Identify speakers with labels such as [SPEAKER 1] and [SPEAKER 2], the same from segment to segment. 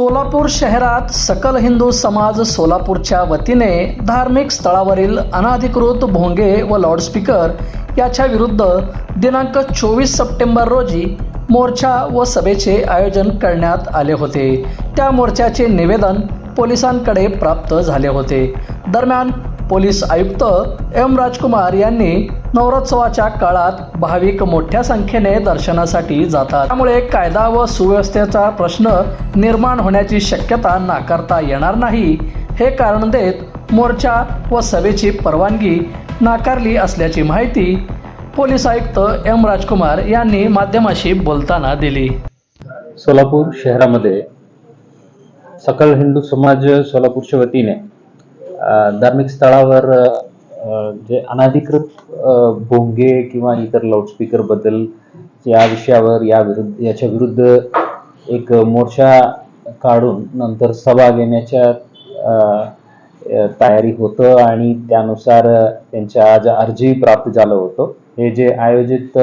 [SPEAKER 1] सोलापूर शहरात सकल हिंदू समाज सोलापूरच्या वतीने धार्मिक स्थळावरील अनाधिकृत भोंगे व लाऊडस्पीकर याच्या विरुद्ध दिनांक चोवीस सप्टेंबर रोजी मोर्चा व सभेचे आयोजन करण्यात आले होते. त्या मोर्चाचे निवेदन पोलिसांकडे प्राप्त झाले होते. दरम्यान पोलीस आयुक्त एम राजकुमार यांनी नवरोत्सवाच्या काळात भाविक मोठ्या संख्येने दर्शनासाठी जातात. त्यामुळे कायदा व सुव्यवस्थेचा प्रश्न निर्माण होण्याची शक्यता नाकारता येणार नाही. हे कारण देत मोर्चा व सभेची परवानगी नाकारली असल्याची माहिती पोलीस आयुक्त एम राजकुमार यांनी माध्यमाशी बोलताना दिली.
[SPEAKER 2] सोलापूर शहरामध्ये सकल हिंदू समाज सोलापूरच्या वतीने धार्मिक स्थळावर जे अनाधिकृत भोंगे किंवा इतर लाऊडस्पीकरबद्दल या विषयावर या विरुद्ध याच्या विरुद्ध एक मोर्चा काढून नंतर सभा घेण्याच्या तयारी होतं आणि त्यानुसार त्यांच्या आज अर्जी प्राप्त झालं होतं. हे जे आयोजित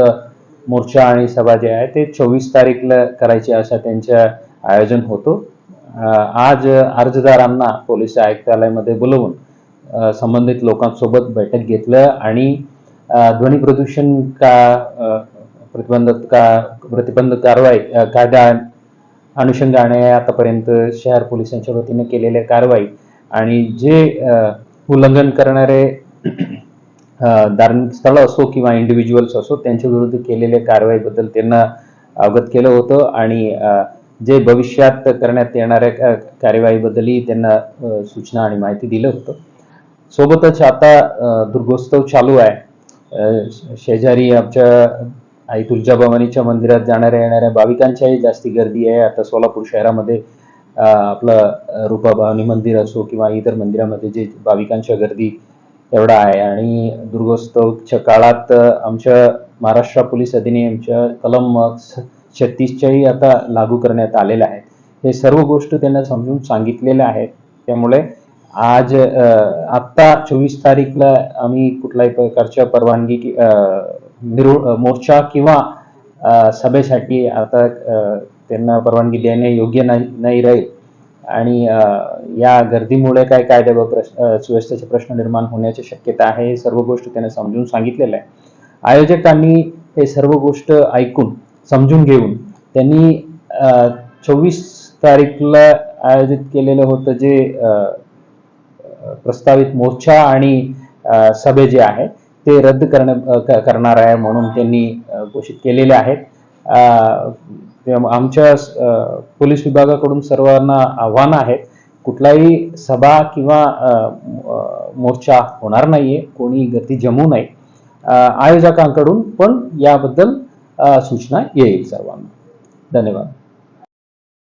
[SPEAKER 2] मोर्चा आणि सभा जे आहे ते चोवीस तारीखला करायचे असं त्यांच्या आयोजन होतं. आज अर्जदारांना पोलीस आयुक्तालयामध्ये बोलवून संबंधित लोकांसोबत बैठक घेतलं आणि ध्वनी प्रदूषण का प्रतिबंधक का प्रतिबंध कारवाई कायदा अनुषंगाने आतापर्यंत शहर पोलिसांच्या वतीने केलेल्या कारवाई आणि जे उल्लंघन करणारे धार्मिक स्थळ असो किंवा इंडिव्हिज्युअल्स असो त्यांच्या विरुद्ध केलेल्या कारवाईबद्दल त्यांना अवगत केलं होतं आणि जे भविष्यात करण्यात येणाऱ्या कार्यवाहीबद्दलही त्यांना सूचना आणि माहिती दिलं होतं. सोबतच आता दुर्गोत्सव चालू आहे. शेजारी आमच्या आई तुळजाभवानीच्या मंदिरात जाणाऱ्या येणाऱ्या भाविकांच्याही जास्ती गर्दी आहे. आता सोलापूर शहरामध्ये आपलं अ, मंदिर असो किंवा इतर मंदिरामध्ये जे भाविकांच्या गर्दी एवढा आहे. आणि दुर्गोत्सवच्या काळात आमच्या महाराष्ट्र पोलीस अधिनियमच्या कलम छत्तीसच्याही आता लागू करण्यात आलेल्या आहेत. हे सर्व गोष्ट त्यांना समजून सांगितलेल्या आहेत. त्यामुळे आज आत्ता चोवीस तारीखला आम्ही कुठल्याही प्रकारच्या परवानगी निरो मोर्चा किंवा सभेसाठी आता त्यांना परवानगी देणे योग्य नाही नाही राहील. आणि या गर्दीमुळे काय कायदा व प्रश्न सुव्यवस्थेचे प्रश्न निर्माण होण्याची शक्यता आहे हे सर्व गोष्ट त्यांना समजून सांगितलेलं आहे. आयोजकांनी हे सर्व गोष्ट ऐकून समजून घेऊन. त्यांनी चोवीस तारीखला आयोजित केलेलं होतं जे प्रस्तावित मोर्चा आणि सभे जे आहे ते रद्द करण्या क- करणार आहे म्हणून त्यांनी घोषित केलेले आहेत. आमच्या पोलीस विभागाकडून सर्वांना आव्हान आहे कुठलाही सभा किंवा मोर्चा होणार नाहीये कोणी गती जमू नये. आयोजकांकडून पण याबद्दल अ, सूचना येईल सर्वांना धन्यवाद